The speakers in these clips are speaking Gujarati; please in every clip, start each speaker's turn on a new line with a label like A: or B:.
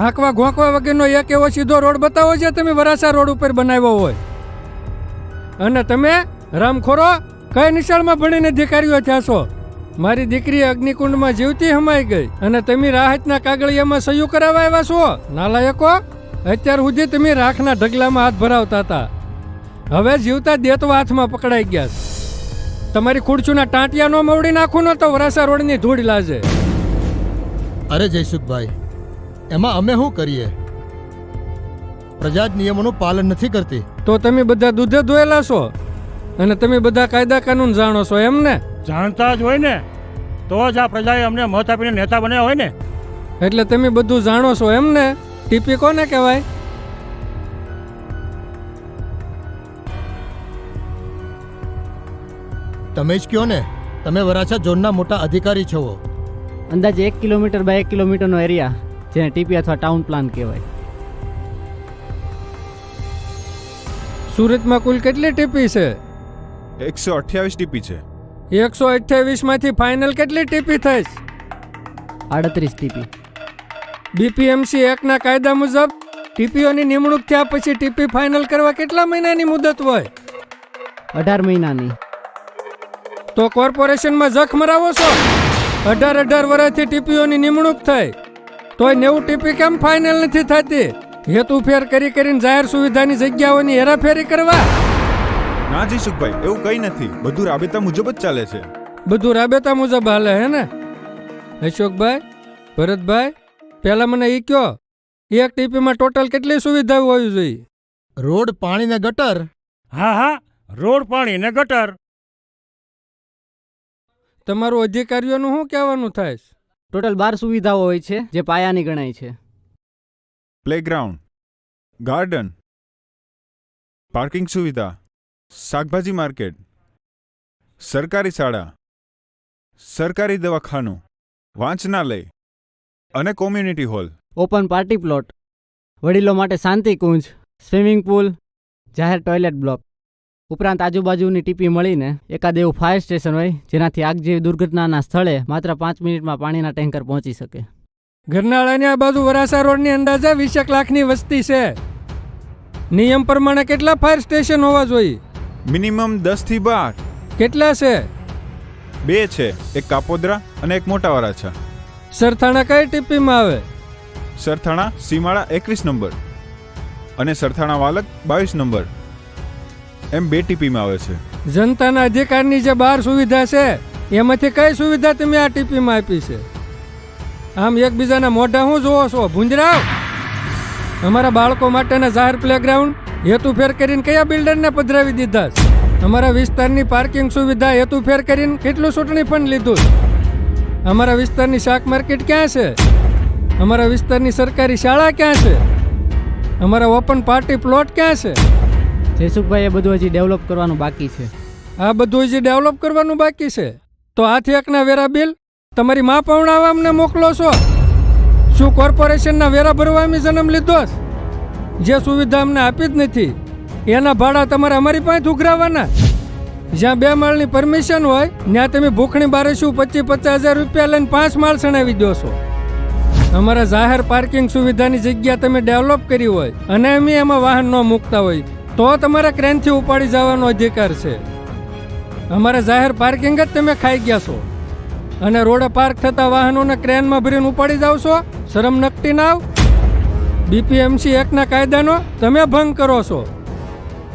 A: હાંકવા ઘોંકવા વગરનો એક એવો સીધો રોડ બતાવો જે તમે વરાસા રોડ ઉપર બનાવ્યો હોય. અને તમે રામખોરો કઈ નિશાળમાં ભણીને અધિકારીઓ થયા છો મારી દીકરી અગ્નિકુંડમાં જીવતી હમાઈ ગઈ અને તમે રાહતના કાગળિયામાં સહયું કરાવવા આવ્યા છો? નાલાયકો, અત્યાર સુધી તમે રાખના ઢગલામાં હાથ ભરાવતા હતા. હવે જીવતા દેતવા હાથમાં પકડાઈ ગયા તમારી ખુરચુના ટાંટિયા નો મવડી નાખું ને તો વરાસા રોડની ધૂળ લાજે.
B: અરે જયસુખભાઈ એમાં અમે શું કરીએ? પ્રજા જ નિયમોનું પાલન નથી કરતી.
A: તો તમે બધા દૂધે ધોયેલા છો? અને તમે બધા કાયદા કાનૂન જાણો છો એમ ને?
C: જાણતા જ હોય ને તો જ આ પ્રજાએ અમને મત આપીને નેતા બન્યા હોય ને.
A: એટલે તમે બધું જાણો છો એમ ને? ટીપી કોને કહેવાય?
B: તમે જ કયો ને? તમે વરાછા ઝોનના મોટા અધિકારી છો.
D: અંદાજે એક કિલોમીટર બાય એક કિલોમીટરનો એરિયા જેને ટીપી અથવા ટાઉન પ્લાન કહેવાય.
A: સુરતમાં કુલ કેટલી ટીપી છે?
E: એકસો અઠ્યાવીસ ટીપી છે.
A: એકસો અઠ્યાવીસમાંથી ફાઇનલ કેટલી ટીપી થઈશ
D: આડત્રીસ ટીપી.
A: બીપીએમસી એકના કાયદા મુજબ ટીપીઓની નિમણૂક થયા પછી ટીપી ફાઇનલ કરવા કેટલા મહિનાની મુદત હોય?
D: અઢાર મહિનાની.
A: તો કોર્પોરેશનમાં જખ મરાવો છો? અઢાર અઢાર વર્ષથી ટીપીઓની નિમણૂક થઈ. તોય નેવું ટીપી કેમ ફાઇનલ નથી થતી? હેતુ ફેર કરી કરીને જાહેર સુવિધાની જગ્યાઓની હેરાફેરી કરવા?
E: ના જી સુખભાઈ એવું કંઈ નથી. બધું રાબેતા મુજબ જ ચાલે છે.
A: બધું રાબેતા મુજબ હાલે હે ને? અશોકભાઈ ભરતભાઈ પહેલા મને એ કયો એક ટીપીમાં ટોટલ કેટલી સુવિધાઓ હોવી જોઈએ?
B: રોડ પાણી ને ગટર?
C: હા હા રોડ પાણી ને ગટર.
A: તમારું અધિકારીઓનું શું કહેવાનું થાય છે?
D: ટોટલ બાર સુવિધાઓ હોય છે જે પાયાની ગણાય છે.
E: પ્લેગ્રાઉન્ડ ગાર્ડન પાર્કિંગ સુવિધા શાકભાજી માર્કેટ સરકારી શાળા સરકારી દવાખાનું વાંચનાલય અને community hall
D: open party plot વડીલો માટે શાંતિ કુંજ સ્વિમિંગ પુલ જાહેર ટોયલેટ બ્લોક ઉપરાંત આજુબાજુની ટીપી મળીને એકાદ એવું ફાયર સ્ટેશન હોય જેનાથી આગ જેવી દુર્ઘટનાના સ્થળે માત્ર પાંચ મિનિટમાં પાણીના ટેન્કર પહોંચી શકે.
A: ગરનાળાની આ બાજુ વરાસા રોડની અંદાજે વીસેક લાખની વસ્તી છે. નિયમ પ્રમાણે કેટલા ફાયર સ્ટેશન હોવા જોઈએ?
E: મિનિમમ દસથી બાર.
A: કેટલા છે?
E: બે છે એક કાપોદરા અને એક મોટા વરાછા
A: સરથાણા કઈ ટીપીમાં આવે?
E: સરથાણા સીમાળા એકવીસ નંબર. અને સરથાણા વાલક બાવીસ નંબર. એમ બે ટીપીમાં આવે છે.
A: જનતાના અધિકારની જે બાર સુવિધા છે, એમાંથી કઈ સુવિધા તમે આ ટીપીમાં આપી છે? આમ એકબીજાના મોઢા હું જોવો છો, ભૂંજરાવ? અમારા બાળકો માટેના જાહેર પ્લેગ્રાઉન્ડ હેતુ ફેર કરીને કયા બિલ્ડરને પધરાવી દીધા છે? અમારા વિસ્તારની પાર્કિંગ સુવિધા હેતુ ફેર કરીને કેટલું ચૂંટણી પણ લીધું અમારા વિસ્તારની શાક માર્કેટ ક્યાં છે? અમારા વિસ્તારની સરકારી શાળા ક્યાં છે? અમારા ઓપન પાર્ટી પ્લોટ ક્યાં છે?
D: જયસુખભાઈ એ બધું હજી ડેવલપ કરવાનું બાકી છે.
A: આ બધું હજી ડેવલપ કરવાનું બાકી છે. તો હાથી એકના વેરા બિલ, તમારી મા પવણાવવા અમને મોકલો છો? શું કોર્પોરેશનના વેરા ભરવા અમે જન્મ લીધો જે સુવિધા અમને આપી જ નથી. એના ભાડા તમારે અમારી પાસે ઉઘરાવાના. જ્યાં બે માળની પરમિશન હોય, ત્યાં તમે ભૂખણી બારે શું પચીસ પચાસ હજાર રૂપિયા લઈને પાંચ માળ સણાવી દો છો. અમારા જાહેર પાર્કિંગ સુવિધાની જગ્યા તમે ડેવલપ કરી હોય, અને અમે એમાં વાહન ન મૂકતા હોય. તો તમારે ક્રેનથી ઉપાડી જવાનો અધિકાર છે. અમારે જાહેર પાર્કિંગ જ તમે ખાઈ ગયા છો. અને રોડે પાર્ક થતા વાહનોને ક્રેનમાં ભરીને ઉપાડી જાવ છો? શરમ નકટી ના બીપીએમસી એકના કાયદાનો તમે ભંગ કરો છો.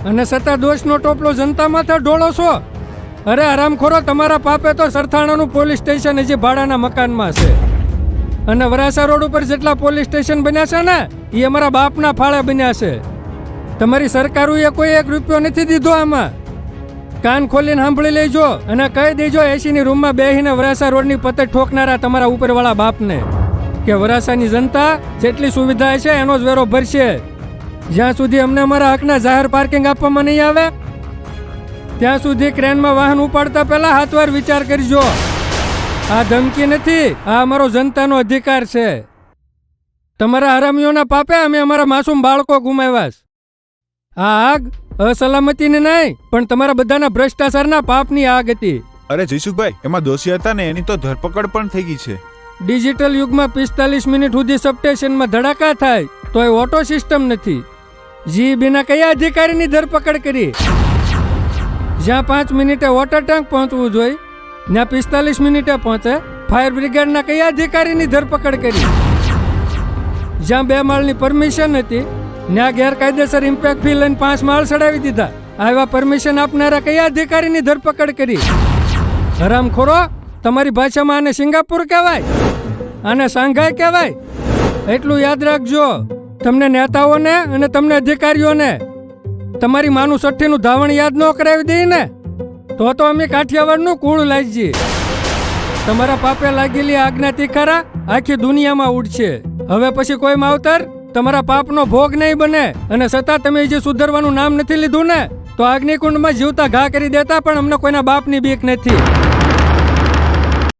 A: અને સત્તા દોષનો ટોપલો જનતા માથે ઢોળો છો. અરે આરામખોરો, તમારા પાપે તો સરથાણાનું પોલીસ સ્ટેશન હજી ભાડાના મકાનમાં છે. અને વરાસા રોડ ઉપર જેટલા પોલીસ સ્ટેશન બન્યા છે ને એ અમારા બાપના ફાળે બન્યા છે. તમારી સરકારોએ કોઈ એક રૂપિયો નથી દીધો આમાં. કાન ખોલીને સાંભળી લેજો અને કહી દેજો એસીની રૂમમાં બેસીને વરાસા રોડની પતે ઠોકનારા તમારા ઉપરવાળા બાપને કે વરાસાની જનતા જેટલી સુવિધા છે એનો જ વેરો ભરશે. જ્યાં સુધી અમને અમારા હકના જાહેર પાર્કિંગ આપવામાં નહીં આવે, ત્યાં સુધી ક્રેનમાં વાહન ઉપાડતા પહેલા હાથવાર વિચાર કરજો. આ ધમકી નથી, આ અમારો જનતાનો અધિકાર છે. તમારા હરામીઓના પાપે અમે અમારા માસૂમ બાળકો ગુમાવ્યા. આ આગ અસલામતીને નહીં પણ તમારા બધાના ભ્રષ્ટાચારના પાપની આગ હતી.
E: અરે જયસુખભાઈ એમાં દોષી હતા ને એની તો ધરપકડ પણ થઈ ગઈ છે.
A: ડિજિટલ યુગમાં પિસ્તાલીસ મિનિટ સુધી સબસ્ટેશનમાં ધડાકા થાય તો એ ઓટો સિસ્ટમ નથી. જી બીના કયા અધિકારીની ધરપકડ કરી? જ્યાં પાંચ મિનિટે વોટર ટેન્ક પહોંચવું જોઈએ ત્યાં પિસ્તાલીસ મિનિટે પહોંચે ફાયર બ્રિગેડના કયા અધિકારીની ધરપકડ કરી? જ્યાં બે માળની પરમિશન હતી ત્યાં ગેરકાયદેસર ઇમ્પેક્ટ ફી લઈને પાંચ માળ ચડાવી દીધા. આવા પરમિશન આપનારા કયા અધિકારીની ધરપકડ કરી? હરામખોરો, તમારી ભાષામાં આને સિંગાપુર કહેવાય? આને શાંઘાઈ કહેવાય? એટલું યાદ રાખજો, તમને નેતાઓને અને તમને અધિકારીઓને તમારી માનું સઠ્ઠીનું ધાવણ યાદ ન કરાવી દઈએ ને? તો તો અમે કાઠિયાવાડનું કૂળ લાગીએ. તમારા પાપે લાગેલી આજ્ઞા તિખારા આખી દુનિયામાં ઉડશે. હવે પછી કોઈ માવતર તમારા પાપનો ભોગ નહીં બને અને છતાં તમે જે સુધરવાનું નામ નથી લીધું ને, તો અગ્નિકુંડમાં જીવતા ઘા કરી દેતા પણ અમને કોઈના બાપની બીક નથી.